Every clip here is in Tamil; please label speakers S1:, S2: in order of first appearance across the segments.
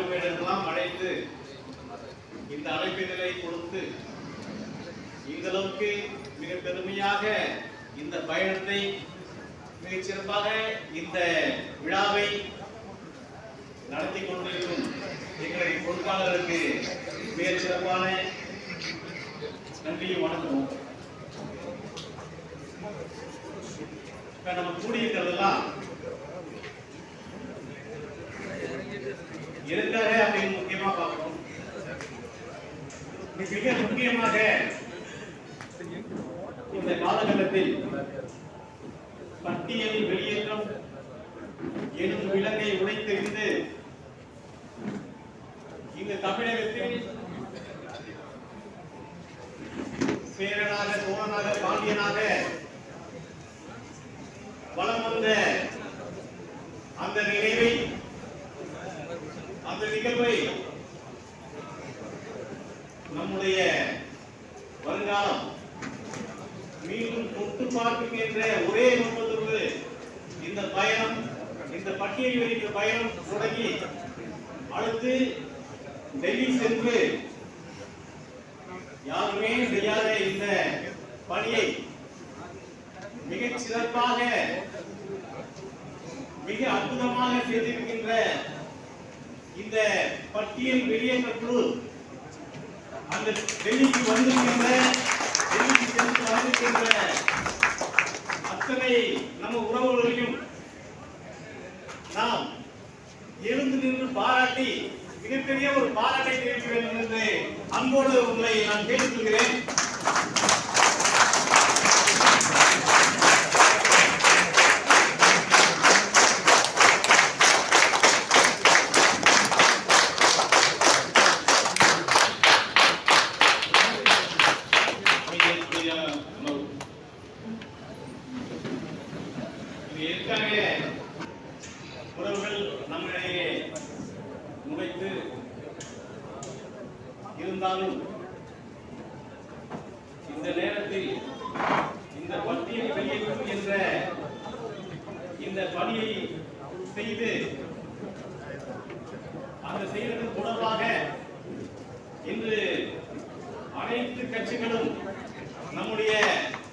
S1: மாவட்டங்களெல்லாம் அழைத்து இந்த அழைப்பிதழை கொடுத்து இந்த அளவுக்கு மிக பெருமையாக இந்த பயணத்தை மிகச் சிறப்பாக இந்த விழாவை நடத்தி கொண்டிருக்கும் எங்களை பொறுப்பாளருக்கு மிகச் சிறப்பான நன்றியும் வணக்கம் இப்ப நம்ம கூடியிருக்கிறதெல்லாம் எதுக்காக அப்படின்னு முக்கியமா பார்க்கணும். மிக முக்கியமாக இந்த காலகட்டத்தில் பட்டியல் வெளியேற்றம் எனும் விலங்கை உடைத்தெறிந்து இந்த தமிழகத்தில் சேரனாக சோழனாக பாண்டியனாக வலம் வந்த அந்த நினைவை அந்த நிகழ்வை நம்முடைய வருங்காலம் மீண்டும் தொட்டு பார்க்கின்ற ஒரே நோக்கத்தோடு இந்த பயணம் பட்டியல் வெளியிட்ட பயணம் தொடங்கி அடுத்து டெல்லி சென்று யாருமே செய்யாத இந்த பணியை மிகச் சிறப்பாக மிக அற்புதமாக செய்திருக்கின்ற இந்த பட்டியல் வெளியேற்ற குழு அந்த டெல்லிக்கு வந்திருக்கின்ற டெல்லிக்கு சென்று வந்திருக்கின்ற அத்தனை நம்ம உறவுகளையும் நாம் எழுந்து நின்று பாராட்டி மிகப்பெரிய ஒரு பாராட்டை தெரிவிக்க வேண்டும் என்று அன்போடு உங்களை நான் கேட்டுக்கொள்கிறேன். இருந்தாலும் இந்த நேரத்தில் இந்த பட்டியல் வெளியேற்றம் என்ற இந்த பணியை செய்து அந்த செய்வதன் தொடர்பாக இன்று அனைத்து கட்சிகளும் நம்முடைய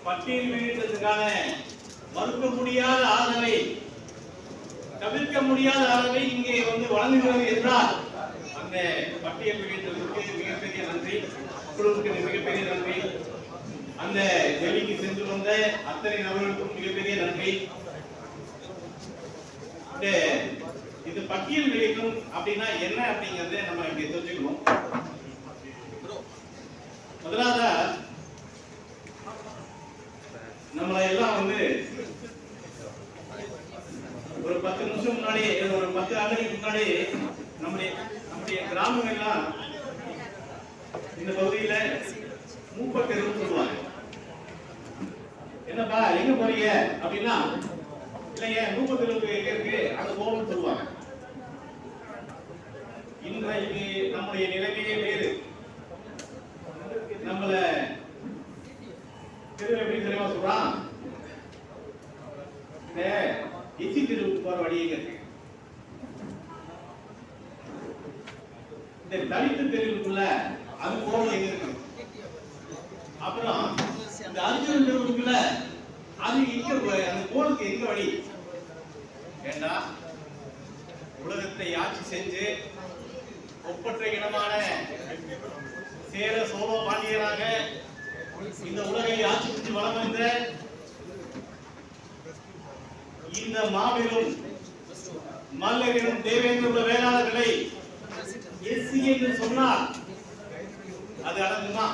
S1: பட்டியல் வெளியிட்டதுக்கான மறுக்க முடியாத ஆதரவை தவிர்க்க முடியாத அளவை இங்கே வந்து வழங்குகிறது என்றால் அந்த பட்டியல் வெளியிட்டதற்கு மிகப்பெரிய நன்றி. குழுவுக்கு மிகப்பெரிய நன்றி. அந்த வெளிக்கு சென்று வந்த அத்தனை நபர்களுக்கும் மிகப்பெரிய நன்றி. இந்த இது பட்டியல் வெளியிடும் அப்படின்னா என்ன அப்படிங்கறத நம்ம இங்க தெரிஞ்சுக்கணும். முதலாவதா நம்மளை எல்லாம் வந்து ஒரு பத்து நிமிஷம் முன்னாடி ஒரு பத்து ஆண்டுகளுக்கு முன்னாடி நம்முடைய கிராமங்கள்லாம் இந்த பகுதியில மூப்பத்தெருவுன்னு சொல்லுவாங்க. என்னப்பா எங்க போறீங்க? அப்படின்னா இல்லைங்க மூப்பத்தெருவுக்கு எங்க இருக்கு? அங்க போகணும்னு சொல்லுவாங்க. இன்றைக்கு நம்முடைய நிலைமையே வேறு. நம்மள தெரு எப்படி தெரியுமா சொல்றான்? இந்த எச்சி தெருவுக்கு போற வழி எங்க இருக்கு இந்த தலித்து தெருவுக்குள்ள அது போறது எங்க இருக்கு? அப்புறம் இந்த அர்ஜுன் தெருவுக்குள்ள அது எங்க அந்த கோலுக்கு எங்க வழி? ஏண்டா? உலகத்தை ஆட்சி செஞ்சு ஒப்பற்ற இனமான சேர சோழ பாண்டியராக இந்த உலகை ஆட்சி செஞ்சு வளம் வந்த இந்த மாபெரும் மல்லரிடம் தேவேந்திர வேளாளர்களை எஸ்சி என்று சொன்னால் அது அடங்குமா?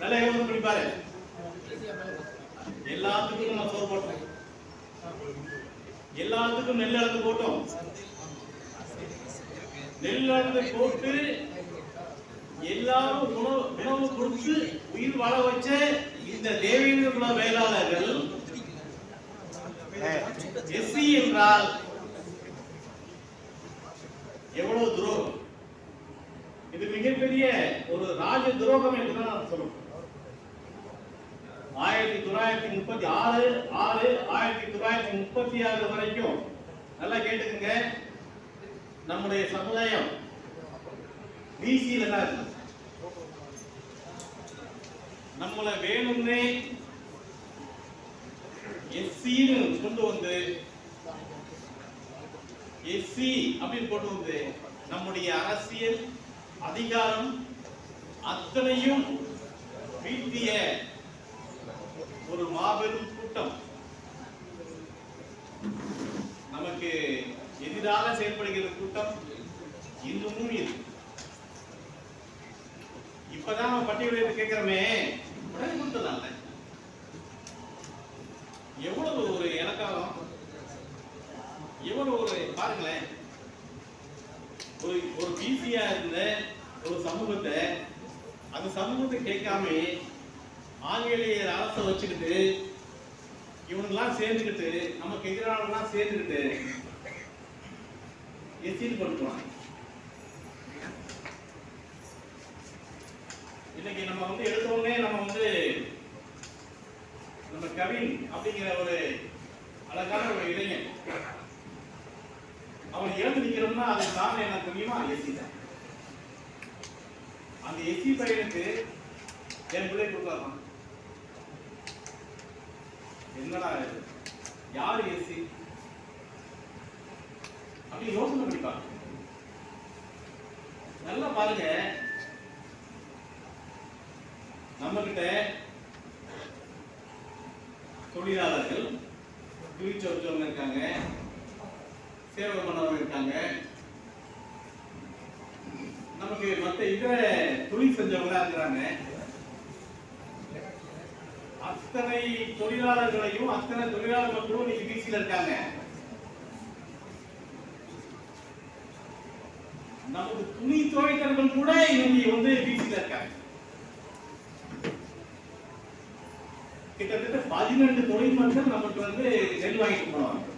S1: நல்ல யோசனை பண்ணி பாரு. எல்லாத்துக்கும் நம்ம சோறு போட்டோம். எல்லாத்துக்கும் நெல் அளந்து போட்டோம். நெல் அளந்து போட்டு எல்லாரும் உணவு உணவு கொடுத்து உயிர் வாழ வச்ச இந்த தேவேந்திர குல வேளாளர்கள் எஸ்சி என்றால் எவ்வளவு துரோகம்? இது மிகப்பெரிய ஒரு ராஜ துரோகம் என்று நான் சொல்லுவேன். ஆயிரத்தி தொள்ளாயிரத்தி முப்பத்தி ஆறு ஆறு ஆயிரத்தி தொள்ளாயிரத்தி முப்பத்தி ஆறு வரைக்கும் நல்லா கேட்டுக்கங்க. நம்முடைய சமுதாயம் பிசியில தான் இருக்கு. நம்மளை வேணும்னே எஸ்சின்னு கொண்டு வந்து எஸ்சி அப்படின்னு கொண்டு நம்முடைய அரசியல் அதிகாரம் அத்தனையும் வீழ்த்திய ஒரு மாபெரும் கூட்டம். நமக்கு எதிராக செயல்படுகிற கூட்டம் இன்னமும் இருக்கு இப்பதான் நம்ம பட்டியலிட்டு கேட்கிறோமே உடனே கொடுத்ததாங்க எவ்வளவு ஒரு இலக்காரம் எவ்வளவு ஒரு பாருங்களேன் ஒரு ஈஸியா இருந்த ஒரு சமூகத்தை அந்த சமூகத்தை கேட்காம ஆங்கிலேயர் அரசை வச்சுக்கிட்டு இவனுங்கெல்லாம் சேர்ந்துக்கிட்டு நமக்கு எதிரானவங்களாம் சேர்ந்துக்கிட்டு எஸ்சின்னு பண்ணுவாங்க இன்னைக்கு நம்ம வந்து எடுத்த உடனே நம்ம வந்து நம்ம கவின் அப்படிங்கிற ஒரு அழகான ஒரு இளைஞன். அவன் இறந்து நிக்கிறோம்னா அதுக்கு காரணம் என்ன தெரியுமா? எஸ்சி தான். அந்த எஸ்சி பையனுக்கு என் பிள்ளை கொடுக்கலாம்? என்னடா இது? யாரு எஸ்சி அப்படி யோசனை பண்ணிப்பாங்க நல்லா பாருங்க. நம்ம கிட்ட தொழிலாளர்கள் துணிச்சு இருக்காங்க. சேவை பண்ணவங்க இருக்காங்க. நமக்கு மத்த இதர தொழில் செஞ்சவங்களா இருக்கிறாங்க. அத்தனை தொழிலாளர்களையும் அத்தனை தொழிலாளர் மக்களும் இன்னைக்கு பிசியில் இருக்காங்க. நமக்கு துணி துவைத்தவர்கள் கூட இன்னைக்கு வந்து பிசியில் இருக்காங்க. கிட்டத்தட்ட பதினெண்டு தொழில் மக்கள் நமக்கு வந்து நெல் வாங்கிட்டு போனாங்க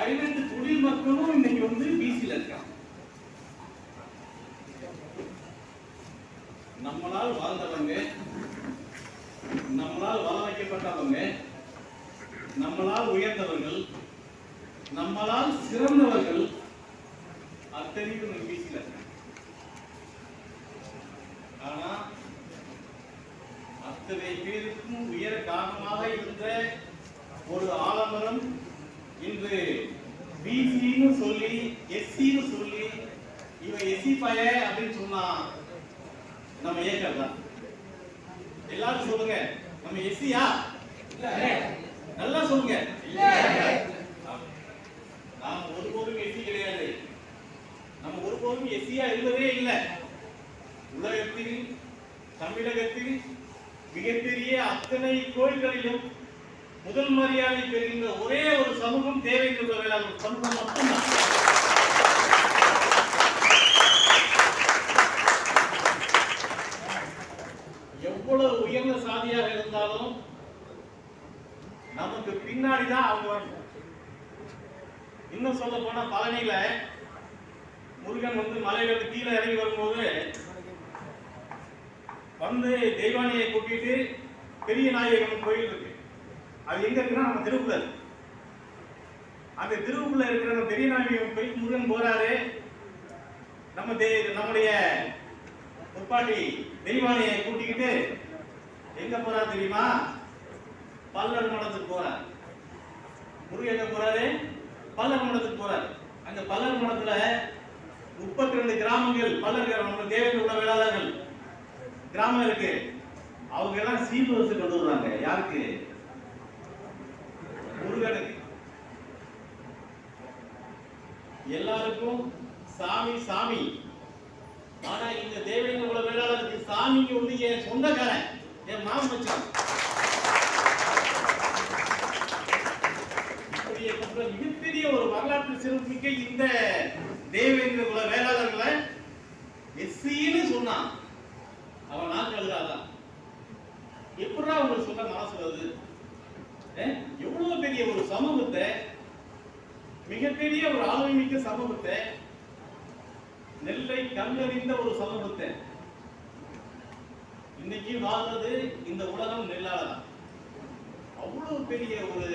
S1: பதினெட்டு தொழில் மக்களும் இன்னைக்கு வந்து பிசியில் இருக்காங்க. நம்மளால் வாழ்ந்தவங்க நம்மளால் வாழ வைக்கப்பட்டவங்க நம்மளால் உயர்ந்தவர்கள் நம்மளால் சிறந்தவர்கள் அத்தனையும் நம்ம பிசியில் இருக்காங்க. ஆனா அத்தனை பேருக்கும் உயர காரணமாக இருந்த ஒரு ஆலமரம் இன்று பிசின்னு சொல்லி எஸ்சின்னு சொல்லி இவன் எஸ்சி பய அப்படின்னு சொன்னா நம்ம ஏக்கர் தான். எல்லாரும் சொல்லுங்க நம்ம எஸ்சியா நல்லா சொல்லுங்க. நாம் ஒருபோதும் எஸ்சி கிடையாது. நம்ம ஒருபோதும் எஸ்சியா இருந்ததே இல்லை. உலகத்தில் தமிழகத்தில் மிகப்பெரிய அத்தனை கோயில்களிலும் முதல் மரியாதை பெறுகின்ற ஒரே ஒரு சமூகம் தேவை தேவைங்கிற வேளாண் சமூகம் மட்டும்தான். எவ்வளவு உயர்ந்த சாதியாக இருந்தாலும் நமக்கு பின்னாடிதான் அவங்க இன்னும் சொல்ல போனா பழனியில முருகன் வந்து மலைகளுக்கு கீழே இறங்கி வரும்போது வந்து தெய்வானியை கூட்டிட்டு பெரிய நாயகன் கோயில் இருக்கு. அது எங்க இருக்குன்னா நம்ம திருக்குறள். அந்த திருவுக்குள்ள இருக்கிற அந்த பெரிய நாயகன் முருகன் போறாரு. நம்ம தே- நம்முடைய முப்பாட்டி தெய்வானியை கூட்டிக்கிட்டு எங்க போறாரு தெரியுமா? பல்லர் மடத்துக்கு போறார் முருகன் எங்க போறாரு? பல்லர் மடத்துக்கு போறார். அந்த பல்லர் மடத்துல முப்பத்தி ரெண்டு கிராமங்கள் பல்லர் நம்ம தேவேந்திர உள்ள வேளாளர்கள் கிராமம் இருக்கு. அவங்க எல்லாம் சீல் கொண்டு வருவாங்க. யாருக்கு? முருகனுக்கு எல்லாருக்கும் சாமி சாமி. ஆனா இந்த தேவேந்திர உள்ள வேளாளருக்கு சாமிக்கு வந்து என் சொந்தக்காரன் என் மாமன் மச்சான். மிகப்பெரிய ஒரு வரலாற்று சிறப்புமிக்க இந்த தேவேந்திர குல வேளாளர்களை எஸ்சின்னு சொன்னான். அவன் நான் எழுதாதான் எப்படா உங்களுக்கு சொல்ல மனசு வருது அஹ்? எவ்வளவு பெரிய ஒரு சமூகத்தை மிகப்பெரிய ஒரு ஆளுமிக்க சமூகத்தை நெல்லை கண்டறிந்த ஒரு சமூகத்தை. இன்னைக்கு வாழ்றது இந்த உலகம் நெல்லால தான் அவ்வளவு பெரிய ஒரு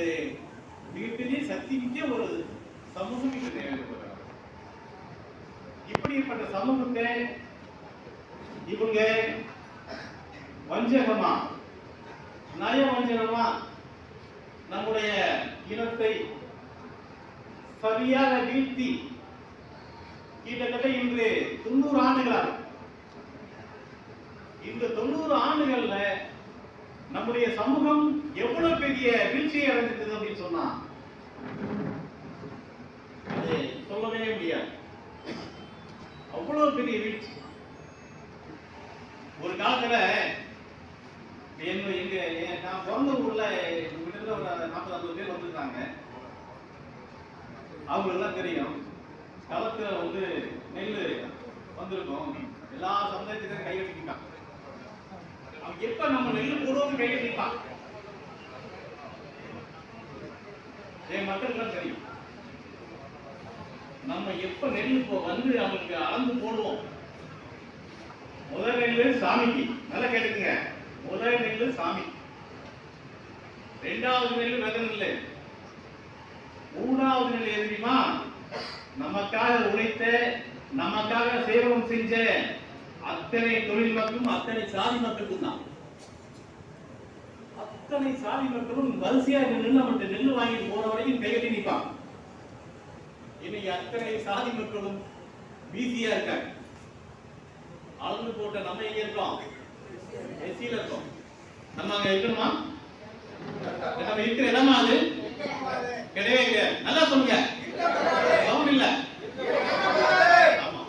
S1: மிகப்பெரிய சக்தி மிக்க ஒரு சமூகம் இங்கு தேவைப்படுகிறது இப்படிப்பட்ட சமூகத்தை இவங்க வஞ்சகமா நய வஞ்சகமா நம்முடைய இனத்தை சரியாக வீழ்த்தி கிட்டத்தட்ட இன்று தொண்ணூறு ஆண்டுகளாக. இந்த தொண்ணூறு ஆண்டுகள்ல நம்முடைய சமூகம் எவ்வளவு பெரிய வீழ்ச்சியை அடைஞ்சிருக்குது அப்படின்னு சொன்னா அது சொல்லவே முடியாது அவ்வளவு பெரிய வீழ்ச்சி ஒரு காலத்துல என்ன எங்க எ- நான் பிறந்த ஊர்ல கிட்டத்தட்ட ஒரு நாற்பது ஐம்பது பேர் வந்திருக்காங்க அவங்களுக்குலாம் தெரியும் களத்துல வந்து நெல் வந்திருக்கும் எல்லா சமுதாயத்துக்கும் கையெழுத்திட்டான் அவன் எப்ப நம்ம நெல் போடுவோம் கையெழுத்திப்பான் என் மக்களுக்கு தெரியும். நம்ம எப்ப நெல் இப்போ வந்து அவங்களுக்கு அளந்து போடுவோம். முதல் நெல் சாமிக்கு. நல்லா கேட்டுக்குங்க. முதல் நெல் சாமி. ரெண்டாவது நெல் வெத நெல் மூணாவது நெல் எதுமா நமக்காக உழைத்த நமக்காக சேவகம் செஞ்ச அத்தனை தொழில் மக்களும் அத்தனை சாதி மக்களுக்கும் தான். அத்தனை சாதி மக்களும் வரிசையா நின்று நம்மகிட்ட நெல் வாங்கிட்டு போற வரைக்கும் கைகட்டி நிற்பான் இன்னைக்கு அத்தனை சாதி மக்களும் பிசியா இருக்காங்க. அளந்து போட்ட நம்ம எங்க இருக்கோம்? எஸ்சியில இருக்கோம். நம்ம அங்க இருக்கணுமா? நம்ம இருக்கிற இடமா அது? கிடையவே கிடையாது. நல்லா சொல்லுங்க. சவுண்ட் இல்ல? ஆமா.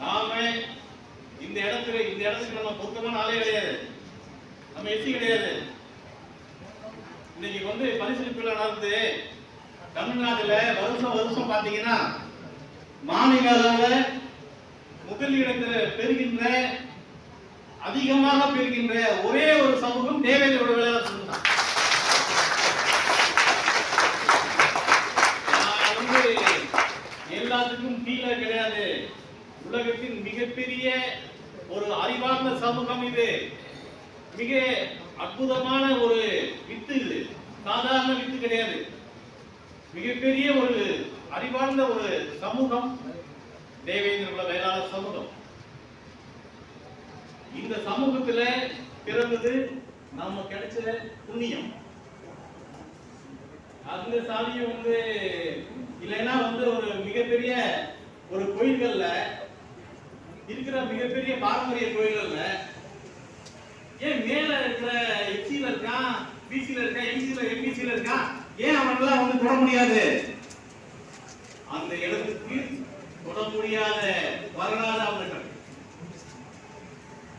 S1: நாம இந்த இடத்துல இந்த இடத்துக்கு நம்ம பொருத்தமான ஆளே கிடையாது. நம்ம எஸ்சி கிடையாது. இன்னைக்கு வந்து பரிசீலிப்புல நடந்து தமிழ்நாட்டுல வருஷம் வருஷம் பாத்தீங்கன்னா மாநில அளவுல முதலிடத்துல பெறுகின்ற அதிகமாக பெறுகின்ற ஒரே ஒரு சமூகம் தேவேந்திரோட வேலை சொல்லலாம் வந்து எல்லாத்துக்கும் கீழே கிடையாது. உலகத்தின் மிகப்பெரிய ஒரு அறிவார்ந்த சமூகம் இது. மிக அற்புதமான ஒரு வித்து இது. சாதாரண வித்து கிடையாது. மிகப்பெரிய ஒரு அறிவார்ந்த ஒரு சமூகம் தேவேந்திர குல வேளாளர் சமூகம். இந்த சமூகத்துல பிறந்தது நாம கிடைச்ச புண்ணியம். அந்த சாதியும் வந்து இல்லைன்னா வந்து ஒரு மிகப்பெரிய ஒரு கோயில்கள்ல இருக்கிற மிகப்பெரிய பாரம்பரிய கோயில்கள்ல ஏன் மேல இருக்கிற எக்ஸில இருக்கான் பிசில இருக்கான் எம்சில எம்பிசில இருக்கான் ஏன் அவனெல்லாம் வந்து தொட முடியாது? அந்த இடத்துக்கு தொட முடியாத வரலாறு அவர்கள்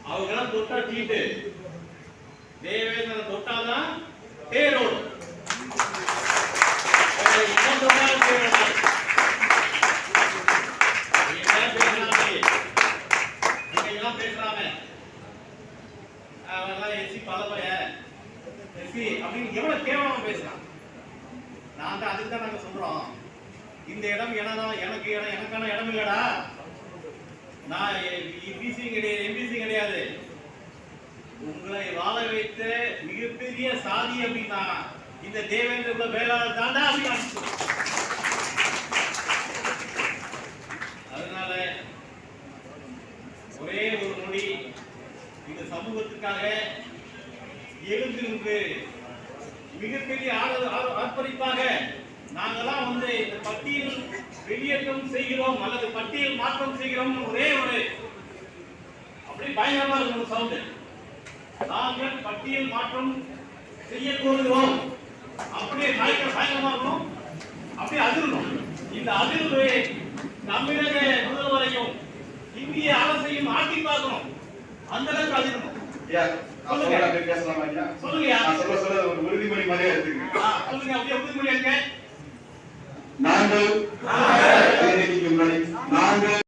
S1: அவங்களாம் தொட்டா தீட்டு. தேவேந்திரன் தொட்டாதான் தேரோடு வேற எவன் தொட்டாலும் தேரோடு. நீங்கெல்லாம் பேசுறாமே. நீங்கெல்லாம் பேசுறாமே. அவன்லாம் எஸ்சி பலபய எஸ்சி அப்படின்னு எவ்வளவு கேவலமா பேசுறான் நான் தான் அதுக்கு தான் நாங்க சொல்றோம் இந்த இடம் எனதான் எனக்கு இடம் எனக்கான இடம் இல்லடா நான் பிசி கிடையாது எம்பிசி கிடையாது உங்களை வாழ மிகப்பெரிய சாதி அப்படின்னா இந்த தேவேந்திர குல வேளாளர் தாண்டா அப்படின்னு அதனால ஒரே ஒரு மொழி இந்த சமூகத்துக்காக எழுந்திருந்து மிகப்பெரிய ஆள- ஆர்ப்பரிப்பாக நாங்கெல்லாம் வந்து இந்த பட்டியல் வெளியேற்றம் செய்கிறோம் அல்லது பட்டியல் மாற்றம் செய்கிறோம் ஒரே ஒரு அப்படி பயங்கரமா இருக்கும் சவுண்ட் நாங்கள் பட்டியல் மாற்றம் செய்ய கோருகிறோம். அப்படியே பயங்கர பயங்கரமா இருக்கும். அப்படியே அதிரணும். இந்த அதிர்வு தமிழக முதல்வரையும் இந்திய அரசையும் ஆட்டி பார்க்கணும். அந்த அளவுக்கு அதிரணும்.
S2: பேசலாமா. நான் சொல்ல சொல்ல ஒரு உறுதிமொழி மாதிரியே எடுத்துக்கங்க.
S1: சொல்லுங்க அப்படியே உறுதிமொழி எடுங்க.
S2: நாங்கள் நாங்கள்